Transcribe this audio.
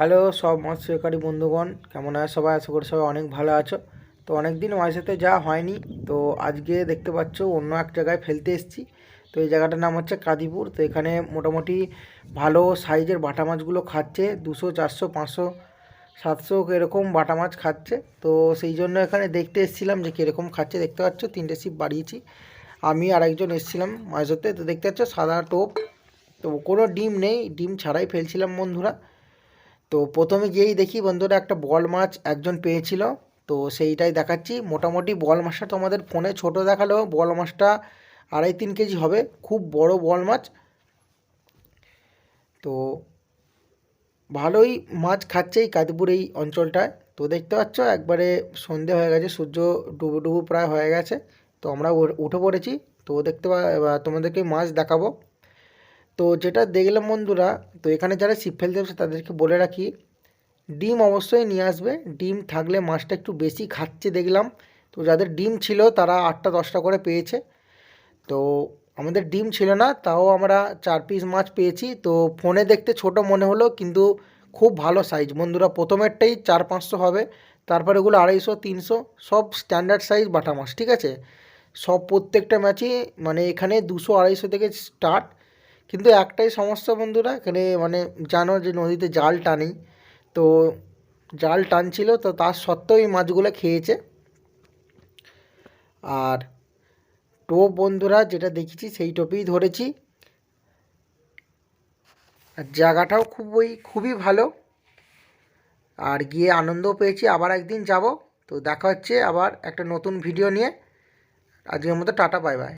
Hello, সব মাছ শিকারী বন্ধুগণ, কেমন আছে সবাই? আশা করি সবাই অনেক ভালো আছো। তো অনেক দিন মাছ সাথে যা হয়নি, তো আজকে দেখতে পাচ্ছ অন্য এক জায়গায় ফেলতে এসেছি। তো এই জায়গাটার নাম হচ্ছে কাদিপুর। তো এখানে মোটামুটি ভালো সাইজের বাটা মাছগুলো খাচ্ছে, দুশো, চারশো, পাঁচশো, সাতশো এরকম বাটা মাছ খাচ্ছে। তো সেই জন্য এখানে দেখতে এসেছিলাম যে কীরকম খাচ্ছে। দেখতে পাচ্ছ, তিনটে সিপ বাড়িয়েছি। আমি আর একজন এসেছিলাম মাছ ধরতে তো দেখতে পাচ্ছ, সাদা টোপ। তো কোনো ডিম নেই, ডিম ছাড়াই ফেলছিলাম বন্ধুরা। তো প্রথমে গিয়েই দেখি বন্ধুরা একটা বল মাছ একজন পেয়েছিল। তো সেইটাই দেখাচ্ছি। মোটামুটি বল মাছটা তোমাদের ফোনে ছোট দেখালেও বল মাছটা আড়াই তিন কেজি হবে। খুব বড় বল মাছ। তো ভালোই মাছ খাচ্ছে এই কাদিপুর এই অঞ্চলটায়। তো দেখতে পাচ্ছ, একবারে সন্ধে হয়ে গেছে, সূর্য ডুবু ডুবু প্রায় হয়ে গেছে। তো আমরা উঠে পড়েছি। তো দেখতে তোমাদেরকে মাছ দেখাবো। তো যেটা দেখলাম বন্ধুরা, তো এখানে যারা ছিপ ফেলতে আসবে তাদেরকে বলে রাখি, ডিম অবশ্যই নিয়ে আসবে। ডিম থাকলে মাছটা একটু বেশি খাচ্ছে দেখলাম। তো যাদের ডিম ছিল তারা আটটা দশটা করে পেয়েছে। তো আমাদের ডিম ছিল না, তাও আমরা চার পিস মাছ পেয়েছি। তো ফোনে দেখতে ছোট মনে হলো, কিন্তু খুব ভালো সাইজ বন্ধুরা, প্রথমেরটাই চার পাঁচশো হবে, তারপরে ওগুলো আড়াইশো, তিনশো, সব স্ট্যান্ডার্ড সাইজ বাটা মাছ, ঠিক আছে? সব প্রত্যেকটা ম্যাচই মানে এখানে দুশো, আড়াইশো থেকে স্টার্ট কিন্তু একটাই সমস্যা বন্ধুরা, এখানে মানে জানো যে নদীতে জাল টানেই তো জাল টানছিল, তো তার সত্ত্বেও এই মাছগুলো খেয়েছে। আর টোপ বন্ধুরা, যেটা দেখেছি সেই টোপেই ধরেছি। আর জায়গাটাও খুবই খুবই ভালো। আর গিয়ে আনন্দও পেয়েছি, আবার একদিন যাব। তো দেখা হচ্ছে আবার একটা নতুন ভিডিও নিয়ে। আজকের মতো টাটা বাই বাই